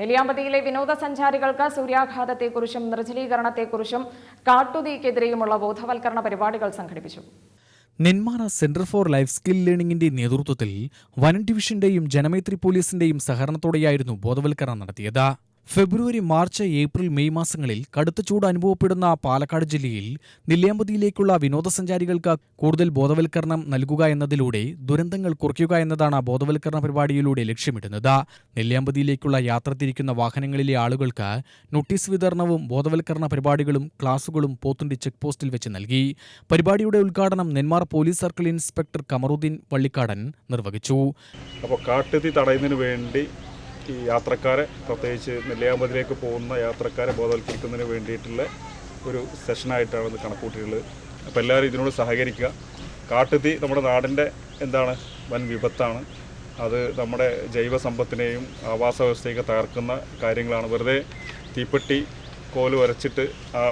നെല്ലിയാമ്പതിയിലെ വിനോദസഞ്ചാരികൾക്ക് സൂര്യാഘാതത്തെക്കുറിച്ചും നിർജലീകരണത്തെക്കുറിച്ചും കാട്ടുതീക്കെതിരെയുമുള്ള ബോധവൽക്കരണ പരിപാടികൾ സംഘടിപ്പിച്ചു. Nenmara centre for life skill ലേണിംഗിന്റെ നേതൃത്വത്തിൽ വനം ഡിവിഷന്റെയും ജനമൈത്രി പോലീസിന്റെയും സഹകരണത്തോടെയായിരുന്നു ബോധവൽക്കരണം നടത്തിയത്. ഫെബ്രുവരി മാർച്ച് ഏപ്രിൽ മെയ് മാസങ്ങളിൽ കടുത്ത ചൂട് അനുഭവപ്പെടുന്ന പാലക്കാട് ജില്ലയിൽ നെല്ലിയാമ്പതിയിലേക്കുള്ള വിനോദസഞ്ചാരികൾക്ക് കൂടുതൽ ബോധവൽക്കരണം നൽകുക എന്നതിലൂടെ ദുരന്തങ്ങൾ കുറയ്ക്കുക എന്നതാണ് ബോധവൽക്കരണ പരിപാടിയിലൂടെ ലക്ഷ്യമിടുന്നത്. നെല്ലിയാമ്പതിയിലേക്കുള്ള യാത്ര തിരിക്കുന്ന വാഹനങ്ങളിലെ ആളുകൾക്ക് നോട്ടീസ് വിതരണവും ബോധവൽക്കരണ പരിപാടികളും ക്ലാസുകളും പോത്തുണ്ടി ചെക്ക് പോസ്റ്റിൽ വെച്ച് നൽകി. പരിപാടിയുടെ ഉദ്ഘാടനം Nenmara police circle inspector Kamaruddin Vallikkadan നിർവഹിച്ചു. അപ്പോൾ കാട്ടുതീ തടയുന്നതിന് വേണ്ടി ഈ യാത്രക്കാരെ പ്രത്യേകിച്ച് നെല്ലിയാമ്പതിലേക്ക് പോകുന്ന യാത്രക്കാരെ ബോധവൽക്കരിക്കുന്നതിന് വേണ്ടിയിട്ടുള്ള ഒരു സെഷനായിട്ടാണ് ഇത് കണക്കൂട്ടിയിട്ടുള്ളത്. അപ്പോൾ എല്ലാവരും ഇതിനോട് സഹകരിക്കുക. കാട്ടുതീ നമ്മുടെ നാടിന്റെ എന്താണ്? വൻ വിപത്താണ്. അത് നമ്മുടെ ജൈവ സമ്പത്തിനെയും ആവാസ വ്യവസ്ഥയൊക്കെ തകർക്കുന്ന കാര്യങ്ങളാണ്. വെറുതെ തീപ്പെട്ടി കോൽ വരച്ചിട്ട് ആ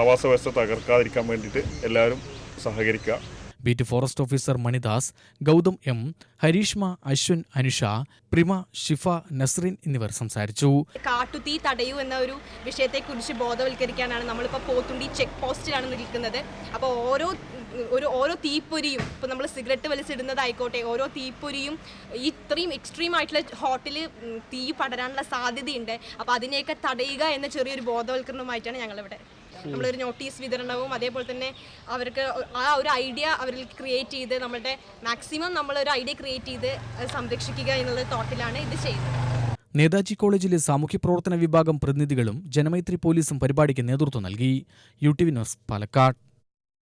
ആവാസ വ്യവസ്ഥ തകർക്കാതിരിക്കാൻ വേണ്ടിയിട്ട് എല്ലാവരും സഹകരിക്കുക. Beat forest officer Manidas Gautham M Harishma Ashwin Anusha Prima Shifa Nasreen എന്നിവർ സംസാരിച്ചു. കാട്ടുതീ തടയൂ എന്ന ഒരു വിഷയത്തെക്കുറിച്ച് ബോധവൽക്കരിക്കാനാണ് നമ്മളിപ്പോൾ പോത്തുണ്ടി ചെക്ക് പോസ്റ്റിലാണ് നിൽക്കുന്നത്. അപ്പോൾ ഓരോ ഒരു ഓരോ തീപ്പൊരിയും ഇപ്പോൾ നമ്മൾ സിഗരറ്റ് വലിച്ചിടുന്നതായിക്കോട്ടെ ഓരോ തീപ്പൊരിയും ഇത്രയും എക്സ്ട്രീം ആയിട്ടുള്ള ഹോട്ടൽ തീ പടരാനുള്ള സാധ്യതയുണ്ട്. അപ്പോൾ അതിനെയൊക്കെ തടയുക എന്ന ചെറിയൊരു ബോധവൽക്കരണവുമായിട്ടാണ് ഞങ്ങളിവിടെ നമ്മളൊരു നോട്ടീസ് വിതരണവും അതേപോലെ തന്നെ അവർക്ക് ആ ഒരു ഐഡിയ അവരിൽ ക്രിയേറ്റ് ചെയ്ത് നമ്മളുടെ മാക്സിമം നമ്മളൊരു ഐഡിയ ക്രിയേറ്റ് ചെയ്ത് സംരക്ഷിക്കുക എന്നുള്ള തോട്ടിലാണ് ഇത് ചെയ്യുന്നത്. നേതാജി കോളേജിലെ സാമൂഹ്യ പ്രവർത്തന വിഭാഗം പ്രതിനിധികളും ജനമൈത്രി പോലീസും പരിപാടിക്ക് നേതൃത്വം നൽകി. U T V news Palakkad.